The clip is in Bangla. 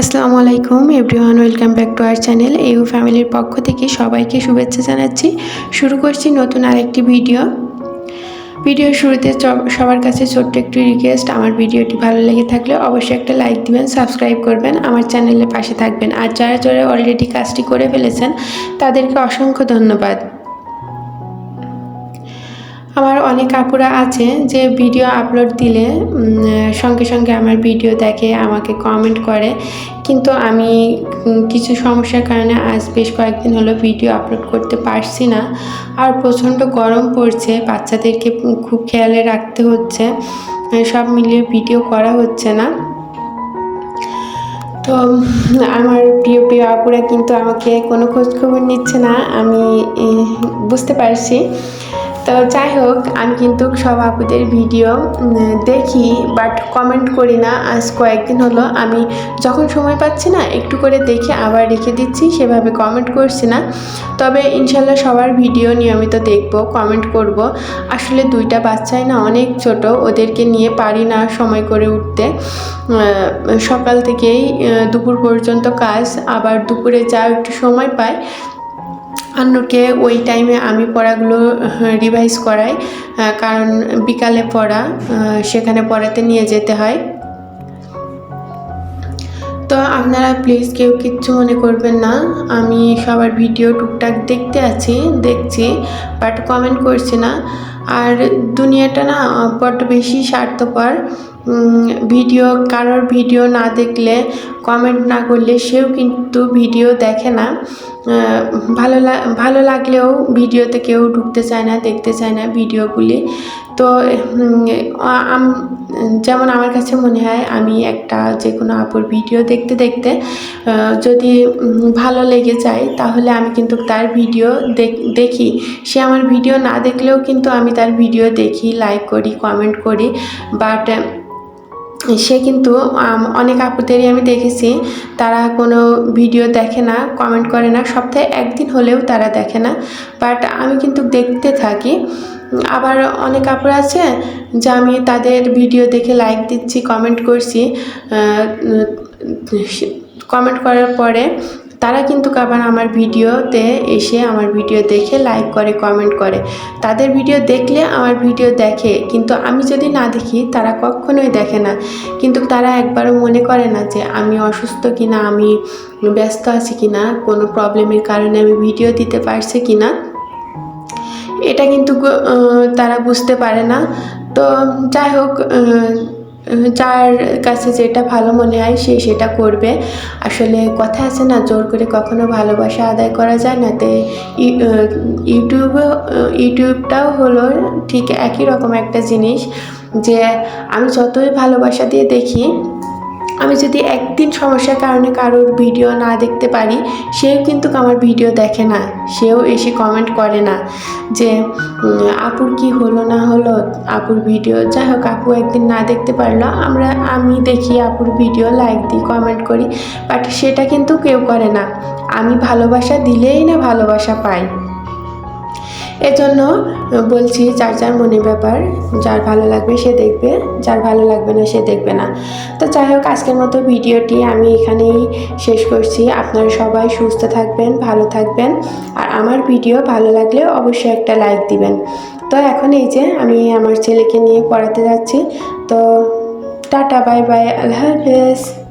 আসসালামু আলাইকুম, everyone, welcome back to our channel. You ফ্যামিলির পক্ষ থেকে সবাইকে শুভেচ্ছা জানাচ্ছি। শুরু করছি নতুন আরেকটি ভিডিও। ভিডিওর শুরুতে সবার কাছে ছোট্ট একটি রিকোয়েস্ট আমার ভিডিওটি ভালো লেগে থাকলে অবশ্যই একটা লাইক দিবেন সাবস্ক্রাইব করবেন, আমার চ্যানেলের পাশে থাকবেন। আর যারা যারা অলরেডি কাজটি করে ফেলেছেন, তাদেরকে অসংখ্য ধন্যবাদ। আমার অনেক আপুরা আছে যে ভিডিও আপলোড দিলে সঙ্গে সঙ্গে আমার ভিডিও দেখে, আমাকে কমেন্ট করে। কিন্তু আমি কিছু সমস্যার কারণে আজ বেশ কয়েকদিন হলো ভিডিও আপলোড করতে পারছি না। আর প্রচণ্ড গরম পড়ছে, বাচ্চাদেরকে খুব খেয়ালে রাখতে হচ্ছে। সব মিলিয়ে ভিডিও করা হচ্ছে না। তো, আমার প্রিয় প্রিয় আপুরা কিন্তু আমাকে কোনো খোঁজখবর নিচ্ছে না। আমি বুঝতে পারছি। তো যাই হোক, আমি কিন্তু সব আপুদের ভিডিও দেখি বাট কমেন্ট করি না। আজ কয়েকদিন হলো, আমি যখন সময় পাচ্ছি না, একটু করে দেখে আবার রেখে দিচ্ছি, সেভাবে কমেন্ট করছি না। তবে ইনশাল্লাহ সবার ভিডিও নিয়মিত দেখব কমেন্ট করব। আসলে দুইটা বাচ্চাই না, অনেক ছোট, ওদেরকে নিয়ে পারি না সময় করে উঠতে। সকাল থেকেই দুপুর পর্যন্ত কাজ, আবার দুপুরে যা একটু সময় পাই অন্যকে ওই টাইমে আমি পড়াগুলো রিভাইজ করাই কারণ বিকালে পড়া সেখানে পড়াতে নিয়ে যেতে হয়। তো আপনারা প্লিজ কেউ কিচ্ছু মনে করবেন না, আমি সবার ভিডিও টুকটাক দেখতে আছি, দেখছি বাট কমেন্ট করছি না। আর দুনিয়াটা না বড্ড বেশি স্বার্থপর। ভিডিও, কারোর ভিডিও না দেখলে কমেন্ট না করলে সেও কিন্তু ভিডিও দেখে না। ভালো ভালো লাগলেও ভিডিওতে কেউ ঢুকতে চায় না, দেখতে চায় না ভিডিওগুলি। তো যেমন আমার কাছে মনে হয় আমি একটা যে কোনো আপুর ভিডিও দেখতে দেখতে যদি ভালো লেগে যায়, তাহলে আমি কিন্তু তার ভিডিও দেখ- সে আমার ভিডিও না দেখলেও কিন্তু আমি তার ভিডিও দেখি লাইক করি কমেন্ট করি বাট সে কিন্তু অনেক আপুদেরই আমি দেখেছি, তারা কোনো ভিডিও দেখে না কমেন্ট করে না, সপ্তাহে একদিন হলেও তারা দেখে না বাট আমি কিন্তু দেখতে থাকি। আবার অনেক আপুরা আছে যে আমি তাদের ভিডিও দেখে লাইক দিচ্ছি কমেন্ট করছি কমেন্ট করার পরে তারা কিন্তু আবার আমার ভিডিওতে এসে আমার ভিডিও দেখে লাইক করে কমেন্ট করে। তাদের ভিডিও দেখলে আমার ভিডিও দেখে, কিন্তু আমি যদি না দেখি তারা কখনোই দেখে না। কিন্তু তারা একবারও মনে করে না যে আমি অসুস্থ কিনা, আমি ব্যস্ত আছি কিনা, কোনো প্রবলেমের কারণে আমি ভিডিও দিতে পারছি কি না এটা কিন্তু তারা বুঝতে পারে না। তো যাই হোক যার কাছে যেটা ভালো মনে হয়, সে সেটা করবে। আসলে কথা আছে না, জোর করে কখনো ভালোবাসা আদায় করা যায় না। তো ইউটিউবে ইউটিউবটাও হলো ঠিক একই রকম একটা জিনিস যে আমি যতই ভালোবাসা দিয়ে দেখি আমি যদি একদিন সমস্যার কারণে কারোর ভিডিও না দেখতে পারি, সেও কিন্তু আমার ভিডিও দেখে না, সেও এসে কমেন্ট করে না যে আপুর কি হলো না হলো, আপুর ভিডিও, যাই হোক, আপু একদিন না দেখতে পারল, আমরা, আমি দেখি আপুর ভিডিও লাইক দিই কমেন্ট করি বাট সেটা কিন্তু কেউ করে না। আমি ভালোবাসা দিলেই না ভালোবাসা পাই। এজন্য বলছি যার যার মনের ব্যাপার, যার ভালো লাগবে সে দেখবে, যার ভালো লাগবে না সে দেখবে না। তো যাই হোক, আজকের মতো ভিডিওটি আমি এখানেই শেষ করছি। আপনারা সবাই সুস্থ থাকবেন, ভালো থাকবেন। আর আমার ভিডিও ভালো লাগলে অবশ্যই একটা লাইক দিবেন। তো এখন এই যে আমি আমার ছেলেকে নিয়ে পড়াতে যাচ্ছি। তো টাটা, বাই বাই, আল্লাহ হাফেজ।